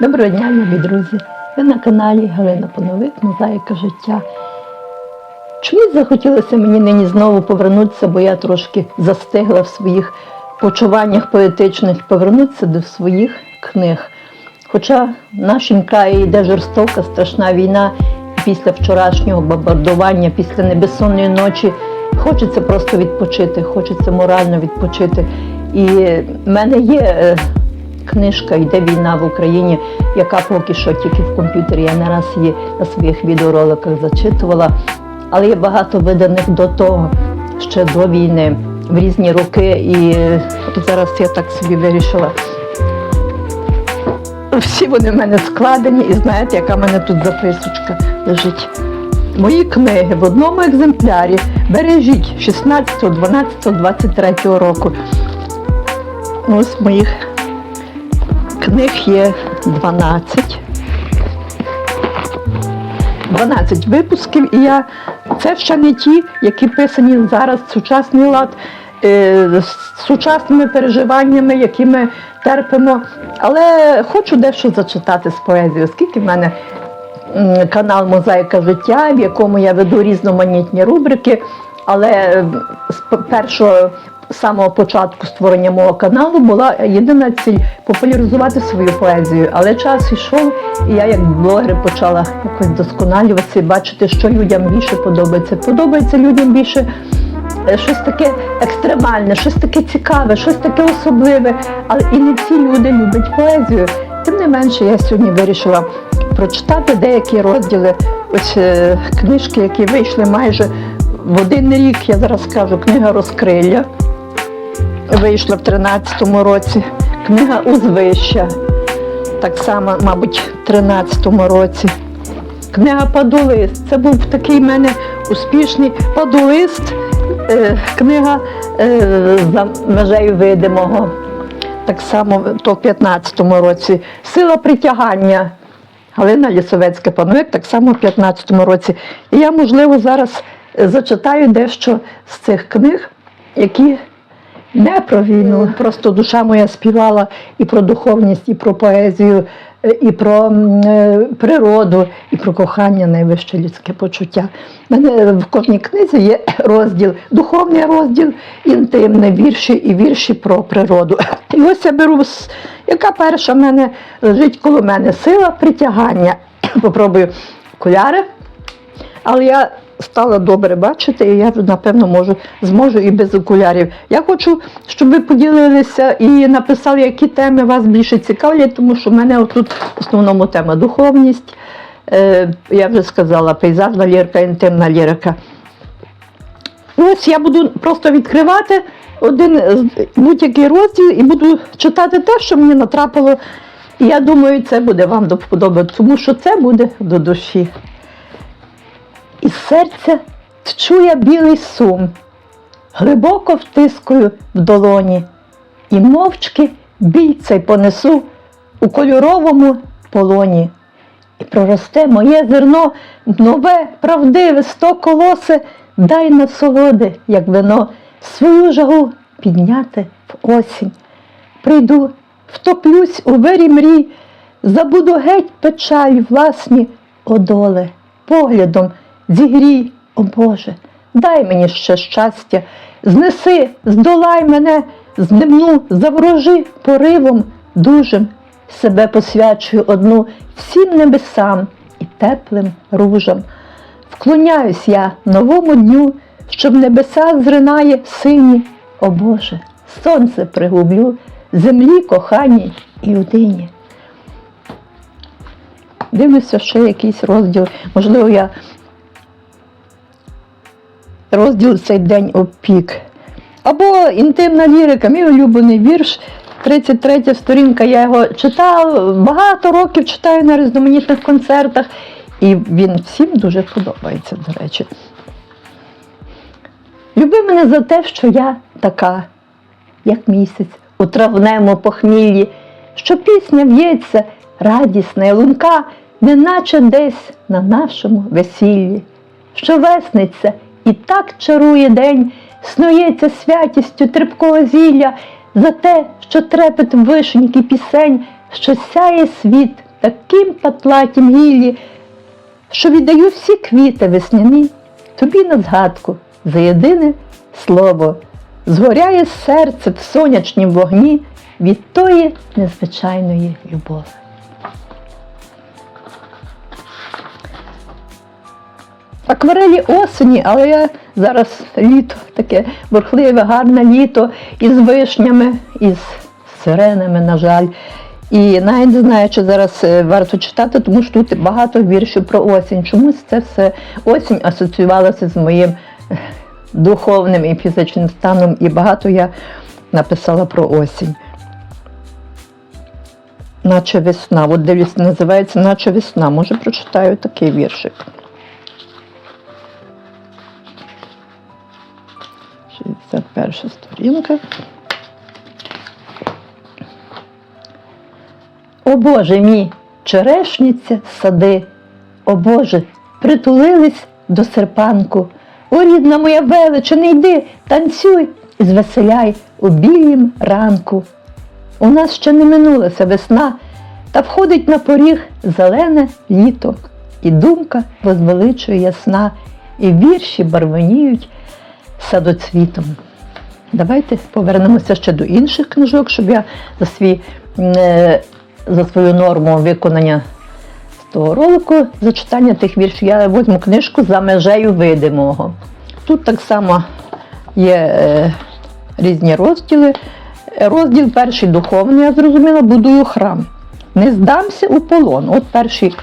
Доброго дня, любі друзі! Ви на каналі Галина Поновик, Мозаїка життя. Чомусь захотілося мені нині знову повернутися, бо я трошки застигла в своїх почуваннях поетичних, повернутися до своїх книг. Хоча в нашому краї йде жорстока, страшна війна, після вчорашнього бомбардування, після небезсонної ночі хочеться просто відпочити, хочеться морально відпочити. І в мене є е, книжка Йде війна в Україні, яка поки що тільки в комп'ютері. Я не раз її на своїх відеороликах зачитувала. Але є багато виданих до того, ще до війни, в різні роки. І зараз я так собі вирішила. Всі вони в мене складені, і знаєте, яка в мене тут записочка лежить. Мої книги в одному екземплярі бережіть 16, 12, 23 року. Ось моїх книг є 12. 12 випусків, і я це ще не ті, які писані зараз сучасний лад е, з сучасними переживаннями, які ми терпимо. Але хочу дещо зачитати з поезії, оскільки в мене канал Мозаїка життя, в якому я веду різноманітні рубрики. Але з першого самого початку створення мого каналу була єдина ціль популяризувати свою поезію. Але час йшов, і я як блогер почала якось досконалюватися і бачити, що людям більше подобається. Подобається людям більше е, щось таке екстремальне, щось таке цікаве, щось таке особливе. Але і не всі люди люблять поезію. Тим не менше, я сьогодні вирішила прочитати деякі розділи ось е, книжки, які вийшли майже в один рік. Я зараз скажу, книга Розкрилля вийшла в 13-му році. Книга Узвища, так само, мабуть, в 13-му році. Книга Падулист. Це був такий в мене успішний падулист. Е, книга е, за межею видимого. Так само то в 15-му році. Сила притягання. Галина Лісовецька пановик, так само в 15-му році. І я, можливо, зараз е, зачитаю дещо з цих книг, які не про війну. Просто душа моя співала і про духовність, і про поезію, е, і про е, природу, і про кохання, найвище людське почуття. У мене в кожній книзі є розділ, духовний розділ, інтимний вірші і вірші про природу. І ось я беру, яка перша в мене лежить коло мене сила притягання. Попробую окуляри. Але я стала добре бачити, і я напевно можу, зможу і без окулярів. Я хочу, щоб ви поділилися і написали, які теми вас більше цікавлять, тому що в мене отут в основному тема духовність. Е, я вже сказала, пейзажна лірика, інтимна лірика. Ось я буду просто відкривати один будь-який розділ і буду читати те, що мені натрапило. І я думаю, це буде вам до вподоби, тому що це буде до душі. Серця тчу білий сум, глибоко втискую в долоні, і мовчки біль цей понесу у кольоровому полоні. І проросте моє зерно, нове, правдиве, сто колосе, дай насолоди, як вино, свою жагу підняти в осінь. Прийду, втоплюсь у вирі мрій, забуду геть печаль власні одоле, поглядом зігрій, о Боже, дай мені ще щастя, знеси, здолай мене, здимну, заворожи поривом дужим, себе посвячую одну всім небесам і теплим ружам. Вклоняюсь я новому дню, щоб небеса зринає сині, о Боже, сонце пригублю, землі коханій і удині. Дивлюся, ще якийсь розділ. Можливо, я розділ цей день опік. Або інтимна лірика, мій улюблений вірш. 33 сторінка, я його читав, багато років читаю на різноманітних концертах, і він всім дуже подобається, до речі. Люби мене за те, що я така, як місяць у травнему похміллі, що пісня в'ється, радісна і лунка, неначе десь на нашому весіллі, що весниться і так чарує день, снується святістю терпкого зілля, за те, що трепет вишеньки пісень, що сяє світ таким патлатім гіллі, що віддаю всі квіти весняні, тобі на згадку за єдине слово. Згоряє серце в сонячнім вогні від тої незвичайної любові. Акварелі осені, але я зараз літо, таке бурхливе, гарне літо із вишнями, із сиренами, на жаль. І навіть не знаю, чи зараз е, варто читати, тому що тут багато віршів про осінь. Чомусь це все осінь асоціювалася з моїм е, духовним і фізичним станом, і багато я написала про осінь. Наче весна. От дивлюсь, називається Наче весна. Може, прочитаю такий віршик. 61 сторінка. О Боже мій, черешниця сади, о Боже, притулились до серпанку. О, рідна моя величе, не йди, танцюй і звеселяй у білім ранку. У нас ще не минулася весна, та входить на поріг зелене літо, і думка возвеличує ясна, і вірші барвоніють садоцвітом. Давайте повернемося ще до інших книжок, щоб я за свій е, за свою норму виконання того ролику, за читання тих віршів, я візьму книжку за межею видимого. Тут так само є е, різні розділи. Розділ перший духовний, я зрозуміла, будую храм. Не здамся у полон. От перший,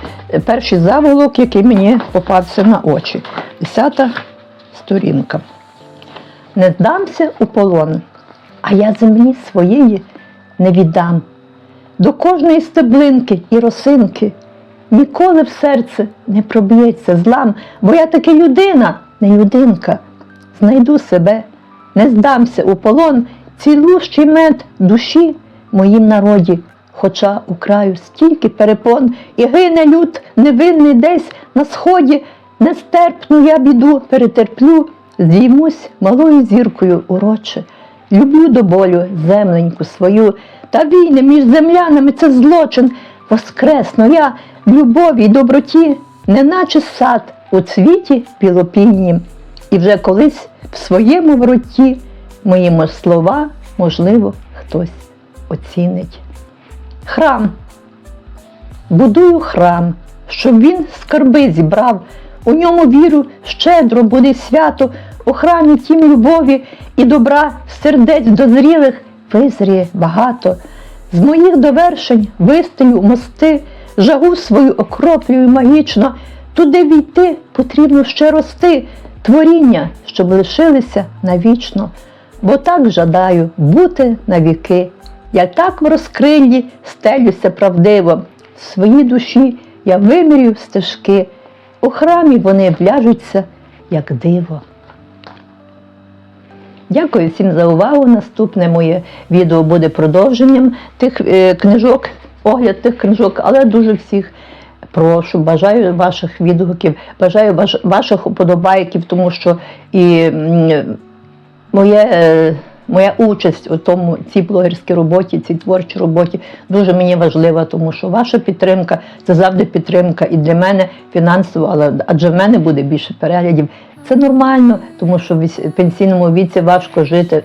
перший заволок, який мені попався на очі. Десята сторінка. Не здамся у полон, а я землі своєї не віддам. До кожної стеблинки і росинки ніколи в серце не проб'ється злам, бо я таки людина, не людинка. Знайду себе, не здамся у полон, цілущий мед душі моїм народі, хоча у краю стільки перепон, і гине люд невинний десь на сході, нестерпну я біду перетерплю, зіймусь малою зіркою уроче. Люблю до болю земленьку свою, та війни між землянами це злочин. Воскресну я в любові й доброті, неначе сад у цвіті білопіннім. І вже колись в своєму вороті моїми слова, можливо, хтось оцінить. Храм. Будую храм, щоб він скарби зібрав, у ньому віру щедро буде свято, у храмі тім любові і добра сердець дозрілих визріє багато. З моїх довершень вистелю мости, жагу свою окроплюю магічно, туди війти потрібно ще рости, творіння, щоб лишилися навічно. Бо так жадаю бути навіки. Я так в розкриллі стелюся правдиво, в своїй душі я вимірю стежки, у храмі вони вляжуться, як диво. Дякую всім за увагу. Наступне моє відео буде продовженням тих е, книжок, огляд тих книжок, але дуже всіх прошу, бажаю ваших відгуків, бажаю ваш, ваших уподобайків, тому що і моє. Моя участь у тому цій блогерській роботі, цій творчій роботі дуже мені важлива, тому що ваша підтримка це завжди підтримка і для мене фінансово, але адже в мене буде більше переглядів. Це нормально, тому що в пенсійному віці важко жити.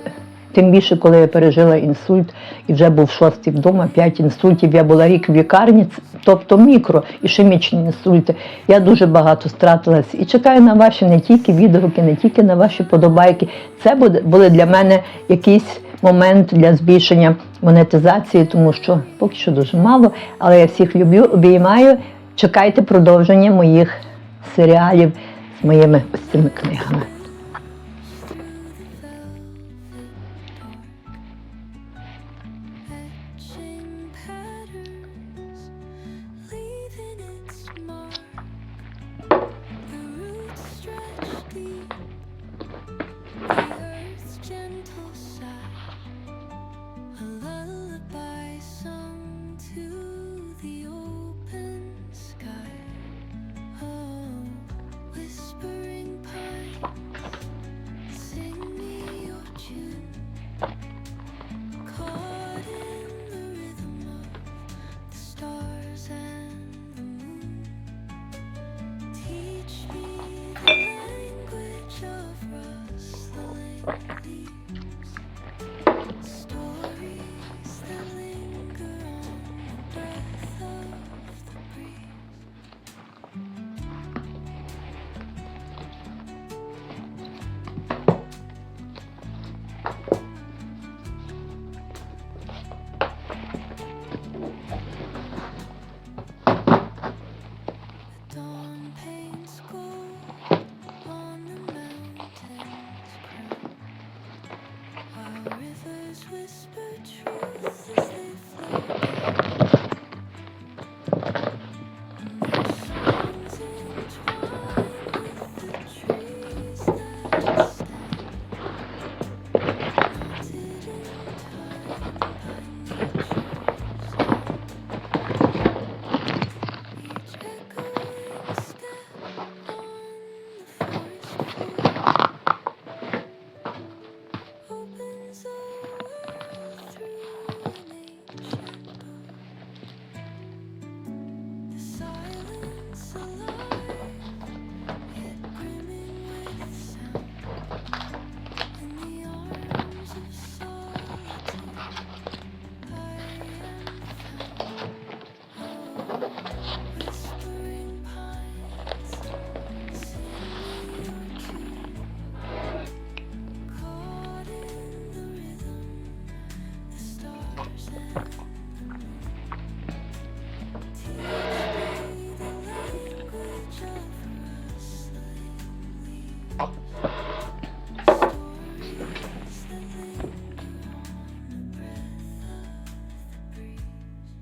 Тим більше, коли я пережила інсульт і вже був шостий вдома, п'ять інсультів. Я була рік в лікарні, тобто мікро ішемічні інсульти. Я дуже багато стратилась і чекаю на ваші не тільки відгуки, не тільки на ваші подобайки. Це були для мене якийсь момент для збільшення монетизації, тому що поки що дуже мало. Але я всіх люблю, обіймаю. Чекайте продовження моїх серіалів з моїми ось цими книгами. 好了。